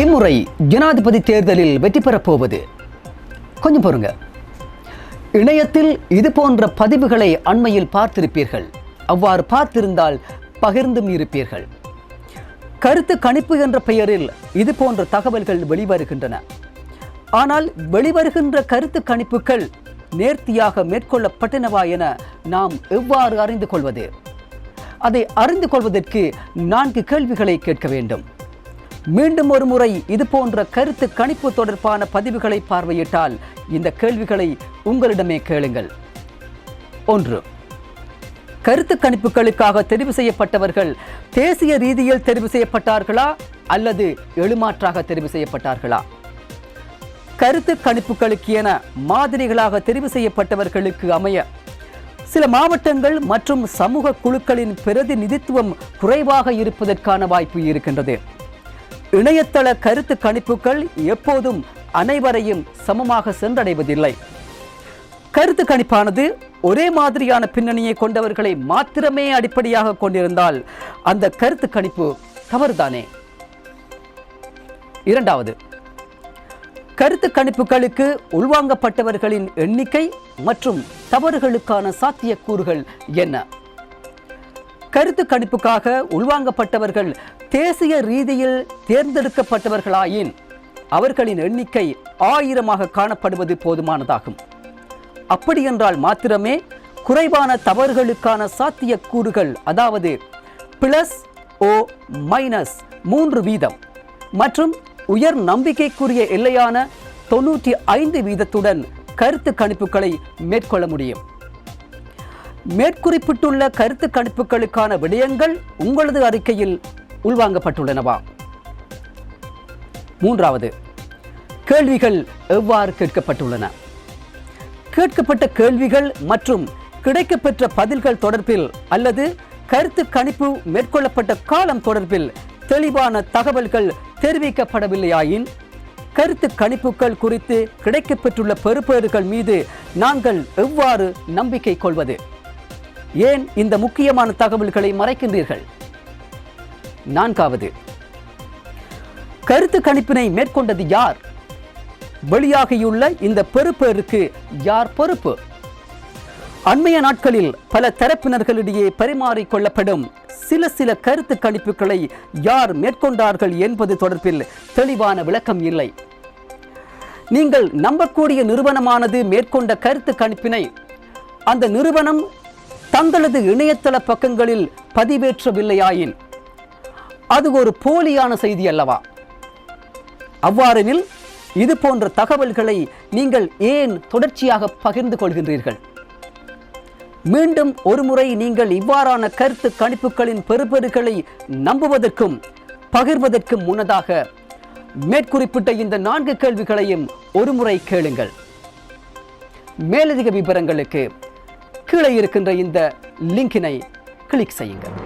இம்முறை ஜனாதிபதி தேர்தலில் வெற்றி பெறப் போவது. கொஞ்சம் பொறுங்க. இணையத்தில் இது போன்ற பதிவுகளை அண்மையில் பார்த்திருப்பீர்கள். அவ்வாறு பார்த்திருந்தால் பகிர்ந்தும் இருப்பீர்கள். கருத்து கணிப்பு என்ற பெயரில் இது போன்ற தகவல்கள் வெளிவருகின்றன. ஆனால் வெளிவருகின்ற கருத்து கணிப்புகள் நேர்த்தியாக மேற்கொள்ளப்பட்டனவா என நாம் எவ்வாறு அறிந்து கொள்வது? அதை அறிந்து கொள்வதற்கு நான்கு கேள்விகளை கேட்க வேண்டும். மீண்டும் ஒரு முறை இது போன்ற கருத்து கணிப்பு தொடர்பான பதிவுகளை பார்வையிட்டால் இந்த கேள்விகளை உங்களிடமே கேளுங்கள். ஒன்று கருத்து கணிப்புகளுக்காக தெரிவு செய்யப்பட்டவர்கள் தேசிய ரீதியில் தெரிவு செய்யப்பட்டார்களா அல்லது எழுமாற்றாக தெரிவு செய்யப்பட்டார்களா? கருத்து கணிப்புகளுக்கு என மாதிரிகளாக தெரிவு செய்யப்பட்டவர்களுக்கு அமைய சில மாவட்டங்கள் மற்றும் சமூக குழுக்களின் பிரதிநிதித்துவம் குறைவாக இருப்பதற்கான வாய்ப்பு இருக்கின்றது. இணையதள கருத்து கணிப்புகள் எப்போதும் அனைவரையும் சமமாக சென்றடைவதில்லை. கருத்து கணிப்பானது ஒரே மாதிரியான பின்னணியை கொண்டவர்களை மாத்திரமே அடிப்படையாக கொண்டிருந்தால் அந்த கருத்து கணிப்பு தவறுதானே? இரண்டாவது கருத்து கணிப்புகளுக்கு உள்வாங்கப்பட்டவர்களின் எண்ணிக்கை மற்றும் தவறுகளுக்கான சாத்தியக்கூறுகள் என்ன? கருத்து கணிப்புக்காக உள்வாங்கப்பட்டவர்கள் தேசிய ரீதியில் தேர்ந்தெடுக்கப்பட்டவர்களாயின் அவர்களின் எண்ணிக்கை ஆயிரமாக காணப்படுவது போதுமானதாகும். அப்படியென்றால் மாத்திரமே குறைவான தவறுகளுக்கான சாத்தியக்கூறுகள் அதாவது பிளஸ் ஓ மைனஸ் மூன்று வீதம் மற்றும் உயர் நம்பிக்கைக்குரிய எல்லையான தொண்ணூற்றி ஐந்து வீதத்துடன் கருத்து கணிப்புகளை மேற்கொள்ள முடியும். மேற்குறிப்பிட்டுள்ள கருத்து கணிப்புகளுக்கான விடயங்கள் உங்களது அறிக்கையில் உள்வாங்கப்பட்டுள்ளனவா? மூன்றாவது கேள்விகள் எவ்வாறு கேட்கப்பட்டுள்ளன? கேட்கப்பட்ட கேள்விகள் மற்றும் கிடைக்கப்பெற்ற பதில்கள் தொடர்பில் அல்லது கருத்து கணிப்பு மேற்கொள்ளப்பட்ட காலம் தொடர்பில் தெளிவான தகவல்கள் தெரிவிக்கப்படவில்லையாயின் கருத்து கணிப்புகள் குறித்து கிடைக்கப்பெற்றுள்ள பெறுபேறுகள் மீது நாங்கள் எவ்வாறு நம்பிக்கை கொள்வது? ஏன் இந்த முக்கியமான தகவல்களை மறைக்கின்றீர்கள்? நான்காவது. கருத்து கணிப்பினை மேற்கொண்டது யார்? வெளியாகியுள்ள இந்த பெறுப்பேருக்கு யார் பொறுப்பு? அண்மைய நாட்களில் பல தரப்பினர்களிடையே பரிமாறிக்கொள்ளப்படும் சில சில கருத்து கணிப்புகளை யார் மேற்கொண்டார்கள் என்பது தொடர்பில் தெளிவான விளக்கம் இல்லை. நீங்கள் நம்பக்கூடிய நிறுவனமானது மேற்கொண்ட கருத்து கணிப்பினை அந்த நிறுவனம் தங்களது இணையதள பக்கங்களில் பதிவேற்றவில்லையாயின் அது ஒரு போலியான செய்தி அல்லவா? அவ்வாறெனில் இது போன்ற தகவல்களை நீங்கள் ஏன் தொடர்ச்சியாக பகிர்ந்து கொள்கின்றீர்கள்? மீண்டும் ஒருமுறை நீங்கள் இவ்வாறான கருத்து கணிப்புகளின் பெறுபேறுகளை நம்புவதற்கும் பகிர்வதற்கும் முன்னதாக மேற்குறிப்பிட்ட இந்த நான்கு கேள்விகளையும் ஒருமுறை கேளுங்கள். மேலதிக விவரங்களுக்கு கீழே இருக்கின்ற இந்த லிங்கினை கிளிக் செய்யுங்கள்.